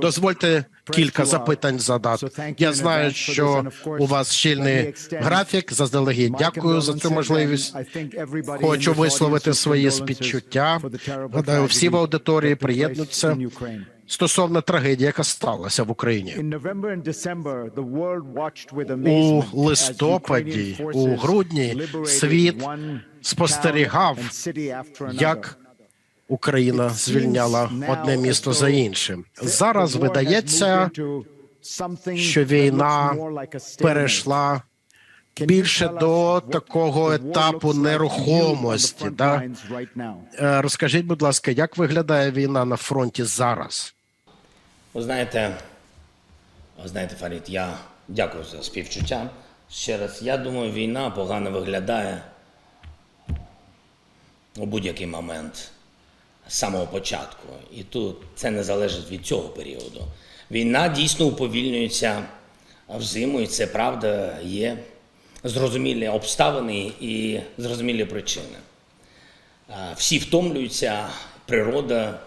Дозвольте кілька запитань задати. Я знаю, що у вас щільний графік. Заздалегідь дякую за цю можливість. Хочу висловити свої співчуття. Гадаю, всі в аудиторії приєднуються стосовно трагедії, яка сталася в Україні. У листопаді, у грудні світ спостерігав, як Україна звільняла одне місто за іншим. Зараз видається, що війна перейшла більше до такого етапу нерухомості. Да? Е, Розкажіть, будь ласка, як виглядає війна на фронті зараз? Ви знаєте, ви знаєте, Фарід, я дякую за співчуття. Ще раз, я думаю, війна погано виглядає у будь-який момент з самого початку. І тут це не залежить від цього періоду. Війна дійсно уповільнюється взиму, і це правда є зрозумілі обставини і зрозумілі причини. Всі втомлюються, природа,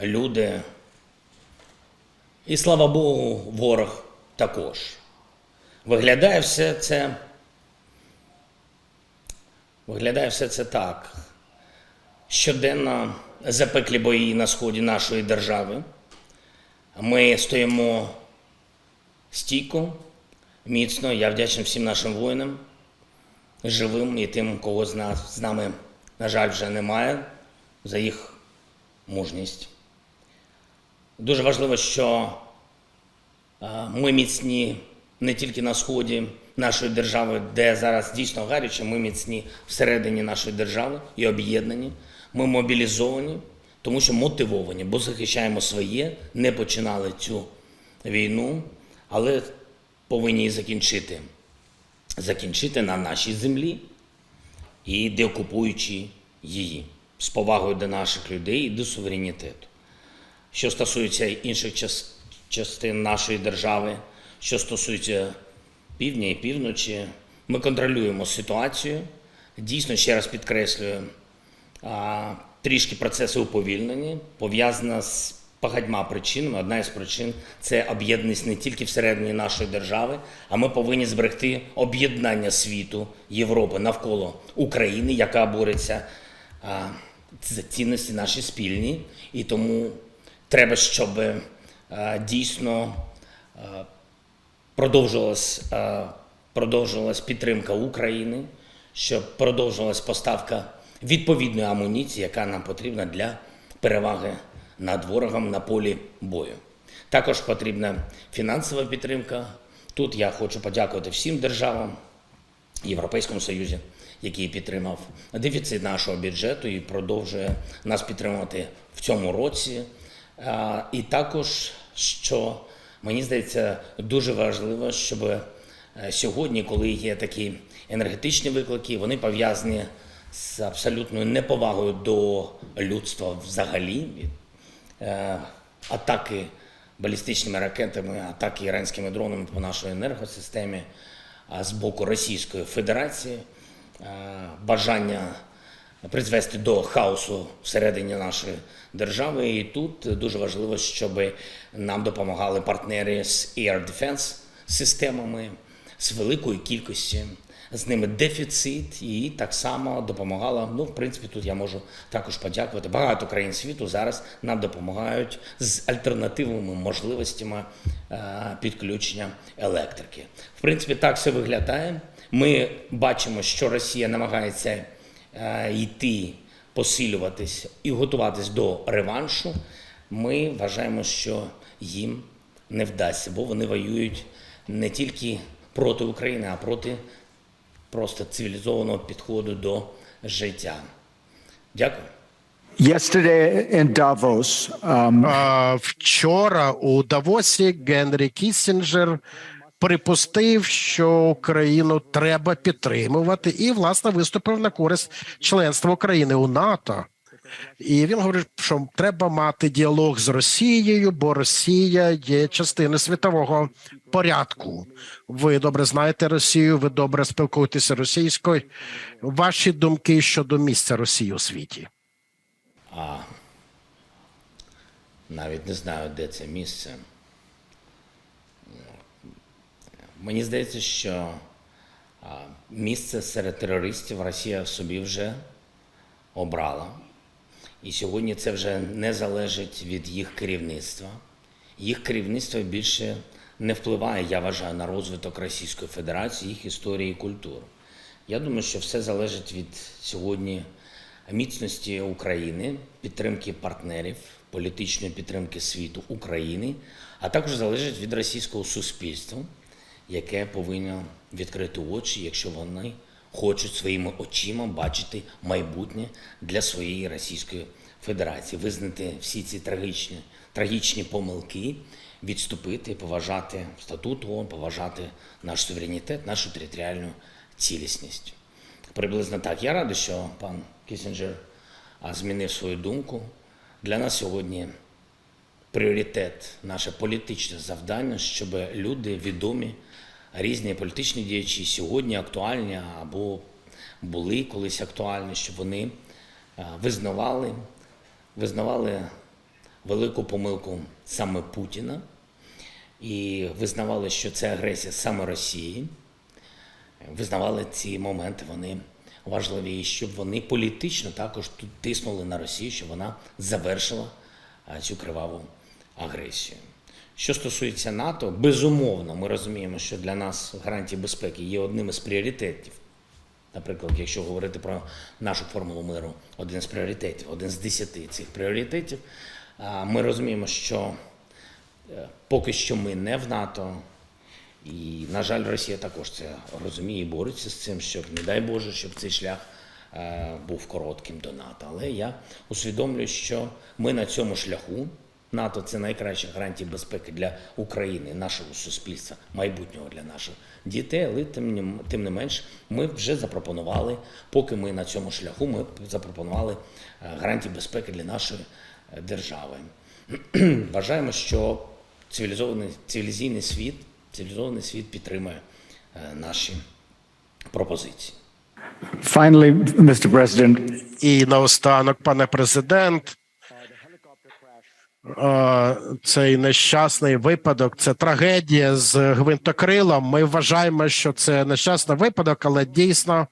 люди. І слава Богу, ворог також. Виглядає все це. Виглядає все це так. Щоденно запеклі бої на сході нашої держави. Ми стоїмо стійко, міцно. Я вдячний всім нашим воїнам, живим і тим, кого з нас з нами, на жаль, вже немає, за їх мужність. Дуже важливо, що ми міцні не тільки на сході нашої держави, де зараз дійсно гаряче, ми міцні всередині нашої держави і об'єднані. Ми мобілізовані, тому що мотивовані, бо захищаємо своє, не починали цю війну, але повинні її закінчити. Закінчити на нашій землі і деокупуючи її з повагою до наших людей і до суверенітету. Що стосується інших час- частин нашої держави, що стосується півдня і півночі, ми контролюємо ситуацію. Дійсно, ще раз підкреслюю, трішки процеси уповільнені, пов'язана з багатьма причинами. Одна із причин це об'єднаність не тільки всередині нашої держави, а ми повинні зберегти об'єднання світу, Європи навколо України, яка бореться за цінності наші спільні. І тому треба, щоб е, дійсно е, продовжувалась, е, підтримка України, щоб продовжувалась поставка відповідної амуніції, яка нам потрібна для переваги над ворогом на полі бою. Також потрібна фінансова підтримка. Тут я хочу подякувати всім державам, Європейському Союзі, який підтримав дефіцит нашого бюджету і продовжує нас підтримувати в цьому році. І також, що мені здається, дуже важливо, щоб е, сьогодні, коли є такі енергетичні виклики, вони пов'язані з абсолютною неповагою до людства взагалі. Е, Атаки балістичними ракетами, атаки іранськими дронами по нашій енергосистемі з боку Російської Федерації, е, бажання призвести до хаосу всередині нашої держави. І тут дуже важливо, щоб нам допомагали партнери з Air Defense системами, з великою кількістю. З ними дефіцит, і так само допомагала. Ну, в принципі, тут я можу також подякувати. Багато країн світу зараз нам допомагають з альтернативними можливостями е, підключення електрики. В принципі, так все виглядає. Ми бачимо, що Росія намагається е, йти, посилюватись і готуватись до реваншу. Ми вважаємо, що їм не вдасться, бо вони воюють не тільки проти України, а проти просто цивілізованого підходу до життя. Дякую. Yesterday in Davos, um, uh, Вчора у Давосі Генрі Кіссінджер припустив, що Україну треба підтримувати, і власне виступив на користь членства України у НАТО. І він говорить, що треба мати діалог з Росією, бо Росія є частиною світового порядку. Ви добре знаєте Росію, ви добре спілкуєтеся російською. Ваші думки щодо місця Росії у світі? навіть не знаю, де це місце. Мені здається, що а, місце серед терористів Росія собі вже обрала. І сьогодні це вже не залежить від їх керівництва. Їх керівництво більше не впливає, я вважаю, на розвиток Російської Федерації, їх історії і культури. Я думаю, що все залежить від сьогодні міцності України, підтримки партнерів, політичної підтримки світу України, а також залежить від російського суспільства, яке повинно відкрити очі, якщо вони хочуть своїми очима бачити майбутнє для своєї Російської Федерації, визнати всі ці трагічні, трагічні помилки, відступити, поважати статут ООН, поважати наш суверенітет, нашу територіальну цілісність. Приблизно так. Я радий, що пан Кісінджер змінив свою думку. Для нас сьогодні пріоритет, наше політичне завдання, щоб люди відомі, різні політичні діячі сьогодні актуальні або були колись актуальні, щоб вони визнавали, визнавали велику помилку саме Путіна і визнавали, що це агресія саме Росії визнавали ці моменти, вони важливі, і щоб вони політично також тиснули на Росію, щоб вона завершила цю криваву агресію. Що стосується НАТО, безумовно, ми розуміємо, що для нас гарантії безпеки є одним із пріоритетів. Наприклад, якщо говорити про нашу формулу миру, один з пріоритетів, один з десяти цих пріоритетів, ми розуміємо, що е, поки що ми не в НАТО, і, на жаль, Росія також це розуміє і бореться з цим, щоб, не дай Боже, щоб цей шлях е, був коротким до НАТО. Але я усвідомлюю, що ми на цьому шляху. НАТО це найкраща гарантія безпеки для України, нашого суспільства, майбутнього для наших дітей. Але тим не, тим не менш, ми вже запропонували, поки ми на цьому шляху, ми запропонували е, гарантії безпеки для нашої е, держави. Вважаємо, що цивілізований цивілізійний світ, цивілізований світ підтримує е, наші пропозиції. Finally, Mr. President, І наостанок, пане президент, цей нещасний випадок, це трагедія з гвинтокрилом. Ми вважаємо, що це нещасний випадок, але дійсно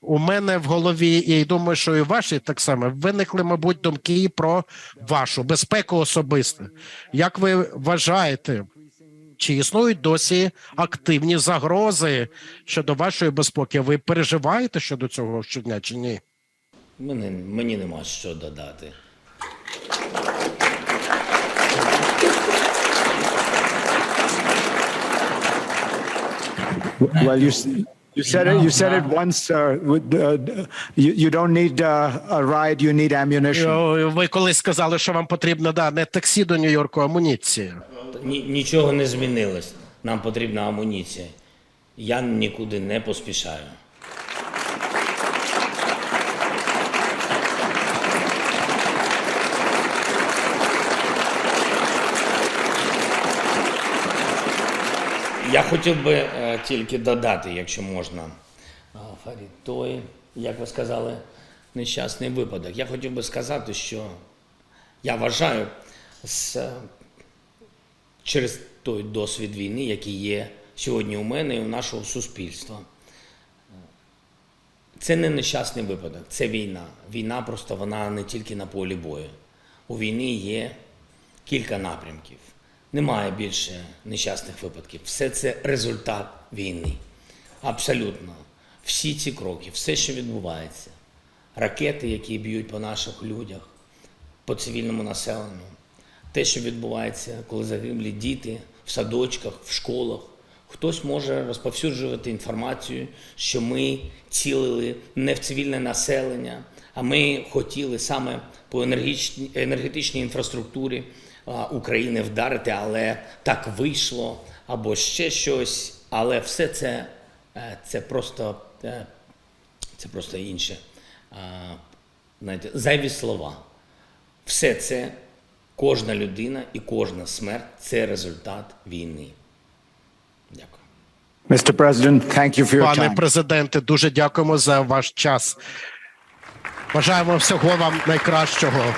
у мене в голові, і думаю, що і ваші так само виникли, мабуть, думки про вашу безпеку особисто. Як ви вважаєте? Чи існують досі активні загрози щодо вашої безпеки? Ви переживаєте щодо цього щодня чи ні? Мені, мені нема що додати. Well, you, you said it, you said it once, uh, with, uh, you, you don't need uh, a ride, you need ammunition. Ви колись сказали, що вам потрібно да, не таксі до Нью-Йорку, а амуніція. Ні, нічого не змінилось. Нам потрібна амуніція. Я нікуди не поспішаю. Я хотів би е, тільки додати, якщо можна, Фарід, той, як ви сказали, нещасний випадок. Я хотів би сказати, що я вважаю, з е, через той досвід війни, який є сьогодні у мене і у нашого суспільства. Це не нещасний випадок, це війна. Війна просто вона не тільки на полі бою. У війни є кілька напрямків. Немає більше нещасних випадків. Все це результат війни. Абсолютно. Всі ці кроки, все, що відбувається, ракети, які б'ють по наших людях, по цивільному населенню, те, що відбувається, коли загиблі діти в садочках, в школах. Хтось може розповсюджувати інформацію, що ми цілили не в цивільне населення, а ми хотіли саме по енергетичній, інфраструктурі України вдарити, але так вийшло, або ще щось. Але все це, е, це просто, е, це просто інше. Знаєте, зайві слова. Все це, кожна людина і кожна смерть це результат війни. Дякую. Mr. President, thank you for your Пане time. президенте, дуже дякуємо за ваш час. Бажаємо всього вам найкращого.